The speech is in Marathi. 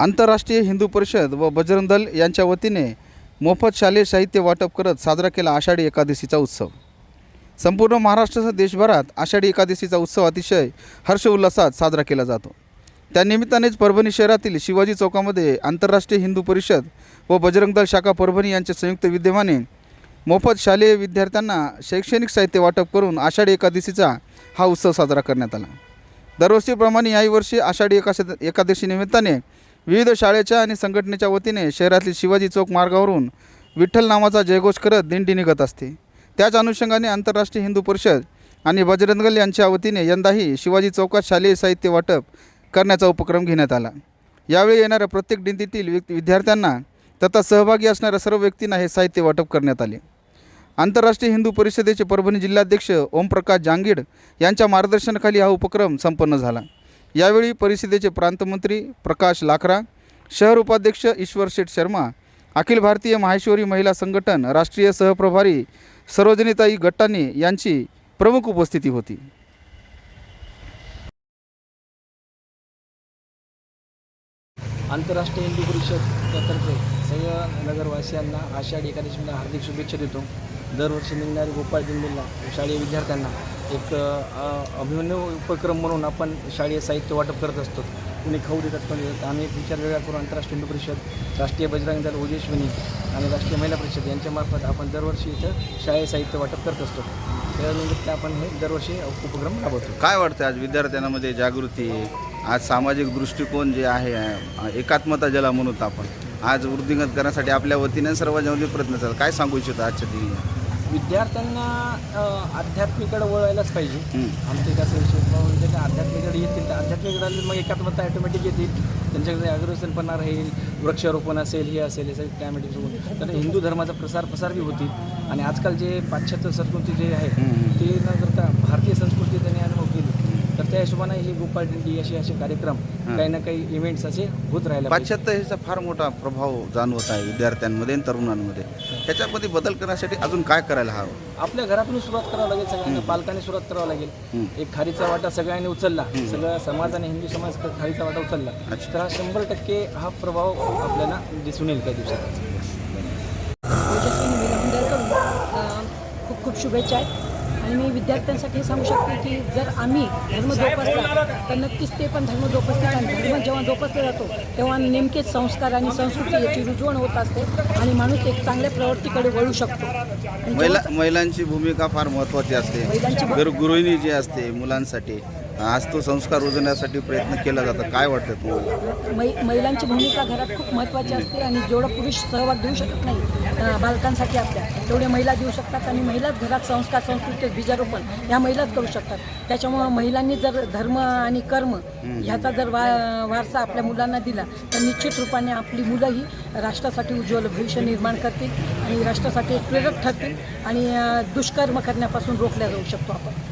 आंतरराष्ट्रीय हिंदू परिषद व बजरंग दल यांच्या वतीने मोफत शालेय साहित्य वाटप करत साजरा केला आषाढी एकादशीचा उत्सव. संपूर्ण महाराष्ट्रासह देशभरात आषाढी एकादशीचा उत्सव अतिशय हर्षोल्लासात साजरा केला जातो. त्यानिमित्तानेच परभणी शहरातील शिवाजी चौकामध्ये आंतरराष्ट्रीय हिंदू परिषद व बजरंग दल शाखा परभणी यांच्या संयुक्त विद्यमाने मोफत शालेय विद्यार्थ्यांना शैक्षणिक साहित्य वाटप करून आषाढी एकादशीचा हा उत्सव साजरा करण्यात आला. दरवर्षीप्रमाणे याही वर्षी आषाढी एकाश एकादशी निमित्ताने विविध शाळेच्या आणि संघटनेच्या वतीने शहरातील शिवाजी चौक मार्गावरून विठ्ठल नावाचा जयघोष करत दिंडी निघत असते. त्याच अनुषंगाने आंतरराष्ट्रीय हिंदू परिषद आणि बजरंगल यांच्या वतीने यंदाही शिवाजी चौकात शालेय साहित्य वाटप करण्याचा उपक्रम घेण्यात आला. यावेळी येणाऱ्या प्रत्येक दिंडीतील विद्यार्थ्यांना तथा सहभागी असणाऱ्या सर्व व्यक्तींना हे साहित्य वाटप करण्यात आले. आंतरराष्ट्रीय हिंदू परिषदेचे परभणी जिल्हाध्यक्ष ओमप्रकाश जांगीड यांच्या मार्गदर्शनाखाली हा उपक्रम संपन्न झाला. यावेळी परिषदेचे प्रांतमंत्री प्रकाश लाकरा शहर उपाध्यक्ष ईश्वर शेठ शर्मा अखिल भारतीय माहेश्वरी महिला संघटन राष्ट्रीय सहप्रभारी सरोजनीताई गट्टाने यांची प्रमुख उपस्थिती होती. आंतरराष्ट्रीय हिंदू परिषदतर्फे सर्व नगरवासियांना आषाढी एकादशीला हार्दिक शुभेच्छा देतो. दरवर्षी निघणारी गोपाळ दिंडीला शालेय विद्यार्थ्यांना एक अ, अभिमन्यू उपक्रम म्हणून आपण शालेय साहित्य वाटप करत असतो. कोणी खाऊ देतात कोणी देतात. आम्ही एक विचार वेगळा करून आंतरराष्ट्रीय हिंदू परिषद राष्ट्रीय बजरंग दल ओजेश्विनी आणि राष्ट्रीय महिला परिषद यांच्यामार्फत आपण दरवर्षी इथं शालेय साहित्य वाटप करत असतो. त्यानिमित्त आपण हे दरवर्षी उपक्रम राबवतो. काय वाटतं आज विद्यार्थ्यांमध्ये जागृती? आज सामाजिक दृष्टिकोन जे आहे एकात्मता ज्याला म्हणूत आपण आज वृद्धिंगत करण्यासाठी आपल्या वतीने सर्वांच्या प्रयत्न झाला काय सांगू इच्छितो आजच्या दिवशी विद्यार्थ्यांना आध्यात्मिकडे वळायलाच पाहिजे. आमचे कसं विषय म्हणजे ते आध्यात्मिकडे येतील तर आध्यात्मिकडे मग एकात्मता ऑटोमॅटिक येतील त्यांच्याकडे अग्रसनपणा राहील वृक्षारोपण असेल हे असेल हे सगळे टॅमॅटिक होऊन तर हिंदू धर्माचा प्रसार प्रसार बी होतील आणि आजकाल जे पाश्चात्य संस्कृती जे आहे. ते न करता भारतीय संस्कृती त्यांनी अनुभव केली तर त्या हिशोबाने ही गोपाळ दिंडी असे असे कार्यक्रम. काही ना काही इव्हेंट्स असे होत राहिले पाहिजे. पाश्चात्य ह्याचा फार मोठा प्रभाव जाणवत आहे विद्यार्थ्यांमध्ये आणि तरुणांमध्ये त्याच्यामध्ये बदल करण्यासाठी अजून काय करायला हवं आपल्या घरातून सुरुवात करावं लागेल सगळ्यांना पालकांनी सुरुवात करावं लागेल. एक खारीचा वाटा सगळ्यांनी उचलला सगळ्या समाजाने हिंदू समाज खारीचा वाटा उचलला. तर हा शंभर टक्के हा प्रभाव आपल्याला दिसून येईल काही दिवसात खूप खूप शुभेच्छा आहेत आणि मी विद्यार्थ्यांसाठी हे सांगू शकते की जर आम्ही धर्म जोपासला तर नक्कीच ते पण धर्म जोपासतात आणि धर्म जेव्हा जोपासला जातो तेव्हा नेमकेच संस्कार आणि संस्कृती याची रुजवण होत असते आणि माणूस एक चांगल्या प्रवृत्तीकडे वळू शकतो. महिला महिलांची भूमिका फार महत्त्वाची असते. महिलांची भू- गुरु गृहिणी जी असते मुलांसाठी आज तो संस्कार रुजवण्यासाठी प्रयत्न केला जातो. काय वाटतं तुम्हाला? मै महिलांची भूमिका घरात खूप महत्त्वाची असते आणि जेवढं पुरुष सहभाग देऊ शकत नाही बालकांसाठी आपल्या तेवढे महिला देऊ शकतात आणि महिलाच घरात संस्कार संस्कृती बीजारोपण ह्या महिलाच करू शकतात. त्याच्यामुळं महिलांनी जर धर्म आणि कर्म ह्याचा जर वा वारसा आपल्या मुलांना दिला तर निश्चित रूपाने आपली मुलंही राष्ट्रासाठी उज्ज्वल भविष्य निर्माण करतील आणि राष्ट्रासाठी एक प्रेरक ठरतील आणि दुष्कर्म करण्यापासून रोखल्या जाऊ शकतो आपण.